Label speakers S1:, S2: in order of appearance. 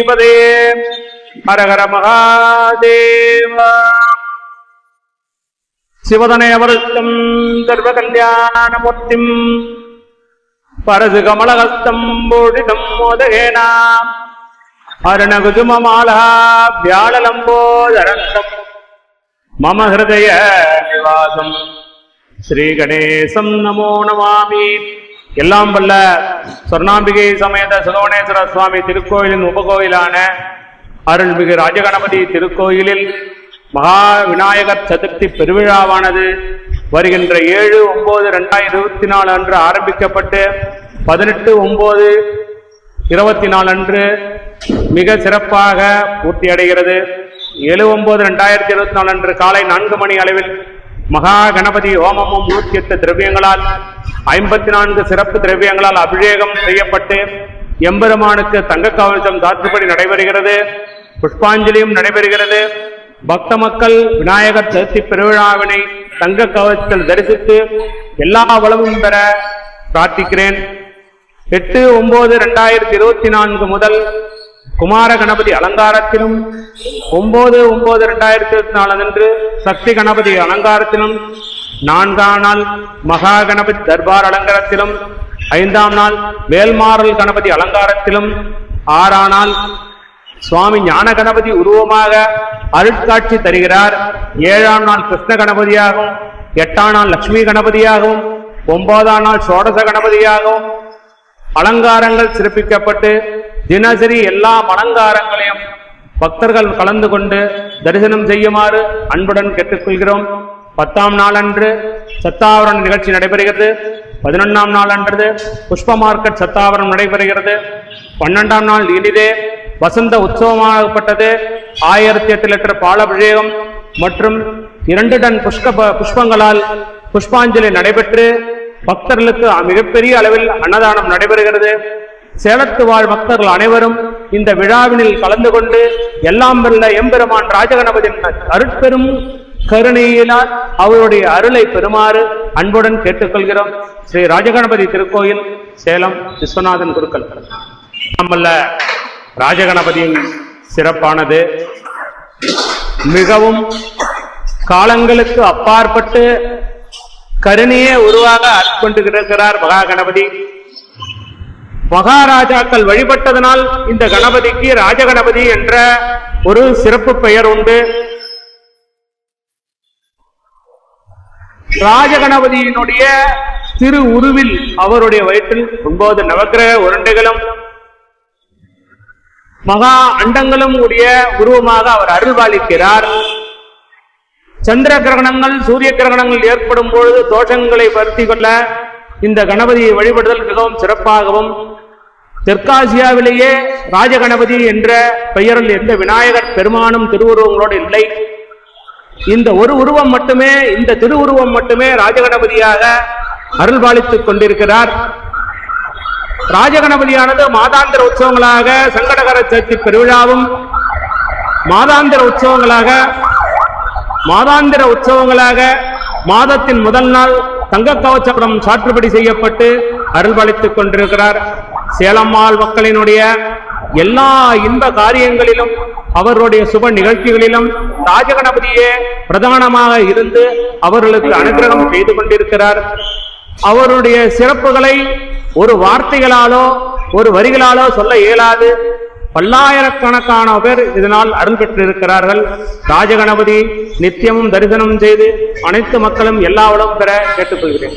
S1: பதே ஹரஹர மகாதேவ. சிவதனயவருத்தம் சர்வ கல்யாணமூர்த்திம் பரது கமலஹஸ்தம் பூஷிதம் மோதகேனா. அருணகுசுமமாலா வியாழலம்போதரந்தம் மம ஹிருதய நிவாசம். ஸ்ரீ கணேசம் நமோ நமாமி. எல்லாம் வல்ல சொர்ணாம்பிகை சமேத சுகவனேஸ்வர சுவாமி திருக்கோயிலின் உபகோயிலான அருள்மிகு ராஜகணபதி திருக்கோயிலில் மகா விநாயகர் சதுர்த்தி பெருவிழாவானது வருகின்ற ஏழு ஒன்பது ரெண்டாயிரத்தி இருபத்தி நாலு அன்று ஆரம்பிக்கப்பட்டு பதினெட்டு ஒன்பது இருபத்தி நாலு அன்று மிக சிறப்பாக பூர்த்தி அடைகிறது ஏழு ஒன்பது ரெண்டாயிரத்தி இருபத்தி நாலு அன்று காலை நான்கு மணி அளவில் மகா கணபதி ஹோமமும் நூற்றி எட்டு திரவியங்களால் ஐம்பத்தி நான்கு சிறப்பு திரவியங்களால் அபிஷேகம் செய்யப்பட்டு எம்பெருமானுக்கு தங்க கவசம் தாற்றுப்படி நடைபெறுகிறது புஷ்பாஞ்சலியும் நடைபெறுகிறது. பக்த மக்கள் விநாயகர் சதுர்த்தி பெருவிழாவினை தங்க கவசத்தில் தரிசித்து எல்லா வளமும் பெற பிரார்த்திக்கிறேன். எட்டு ஒன்பது ரெண்டாயிரத்தி இருபத்தி நான்கு முதல் குமார கணபதி அலங்காரத்திலும் ஒன்பது ஒன்பது ரெண்டாயிரத்தி இருபத்தி நாலு அன்று சக்தி கணபதி அலங்காரத்திலும் நான்காம் நாள் மகா கணபதி தர்பார் அலங்காரத்திலும் ஐந்தாம் நாள் வேல்மாறல் கணபதி அலங்காரத்திலும் ஆறாம் நாள் சுவாமி ஞான கணபதி உருவமாக அருட்காட்சி தருகிறார். ஏழாம் நாள் கிருஷ்ண கணபதியாகவும் எட்டாம் நாள் லட்சுமி கணபதியாகவும் ஒன்பதாம் நாள் சோடச கணபதியாகவும் அலங்காரங்கள் சிறப்பிக்கப்பட்டு தினசரி எல்லா அலங்காரங்களையும் பக்தர்கள் கலந்து கொண்டு தரிசனம் செய்யுமாறு அன்புடன் கேட்டுக்கொள்கிறோம். பத்தாம் நாளன்று சத்தாவரன் நிகழ்ச்சி நடைபெறுகிறது. பதினொன்றாம் நாள் அன்றது புஷ்ப மார்க்கெட் சத்தாவரம் நடைபெறுகிறது. பன்னெண்டாம் நாள் இனிதே வசந்த உற்சவமாகப்பட்டது. ஆயிரத்தி எட்டு லிட்டர் பாலபிஷேகம் மற்றும் இரண்டு டன் புஷ்ப புஷ்பங்களால் புஷ்பாஞ்சலி நடைபெற்று பக்தர்களுக்கு மிகப்பெரிய அளவில் அன்னதானம் நடைபெறுகிறது. சேலத்து வாழ் பக்தர்கள் அனைவரும் இந்த விழாவினில் கலந்து கொண்டு எல்லாம் வல்ல எம்பெருமான் ராஜகணபதியின் அருட்பெரும் கருணையினால் அவருடைய அருளை பெறுமாறு அன்புடன் கேட்டுக்கொள்கிறோம். ஸ்ரீ ராஜகணபதி திருக்கோயில் சேலம் விஸ்வநாதன் குருக்கள் நம்மள ராஜகணபதியின் சிறப்பானது. மிகவும் காலங்களுக்கு அப்பாற்பட்டு கருணையே உருவாக ஆட்கொண்டு இருக்கிறார் மகா கணபதி மகாராஜாக்கள் வழிபட்டதனால் இந்த கணபதிக்கு ராஜகணபதி என்ற ஒரு சிறப்பு பெயர் உண்டு. ராஜகணபதியினுடைய திரு உருவில் அவருடைய வயிற்றில் ஒன்பது நவக்கிரக உருண்டைகளும் மகா அண்டங்களும் உடைய உருவமாக அவர் அருள்பாலிக்கிறார். சந்திர கிரகணங்கள் சூரிய கிரகணங்கள் ஏற்படும் பொழுது தோஷங்களை பருத்தி கொள்ள இந்த கணபதியை வழிபடுதல் மிகவும் சிறப்பாகவும் தெற்காசியாவிலேயே ராஜகணபதி என்ற பெயரில் எந்த விநாயகர் பெருமானும் திருவுருவங்களோடு இல்லை. இந்த ஒரு உருவம் மட்டுமே இந்த திருவுருவம் மட்டுமே ராஜகணபதியாக அருள்பாலித்துக் கொண்டிருக்கிறார். ராஜகணபதியானது மாதாந்திர உற்சவங்களாக சங்கடகர சேர்த்தி பெருவிழாவும் மாதாந்திர உற்சவங்களாக மாதாந்திர உற்சவங்களாக மாதத்தின் முதல் நாள் தங்க கவச்சப்படம் சாற்றுபடி செய்யப்பட்டு அருள்பாலித்துக் கொண்டிருக்கிறார். சேலம்மாள் மக்களினுடைய எல்லா இன்ப காரியங்களிலும் அவருடைய சுப நிகழ்ச்சிகளிலும் ராஜகணபதியே பிரதானமாக இருந்து அவர்களுக்கு அனுகிரகம் செய்து கொண்டிருக்கிறார். அவருடைய சிறப்புகளை ஒரு வார்த்தைகளாலோ ஒரு வரிகளாலோ சொல்ல இயலாது. பல்லாயிரக்கணக்கான பேர் இதனால் அருள் பெற்றிருக்கிறார்கள். ராஜகணபதி நித்தியமும் தரிசனம் செய்து அனைத்து மக்களும் எல்லாவளம் பெற கேட்டுக்கொள்கிறேன்.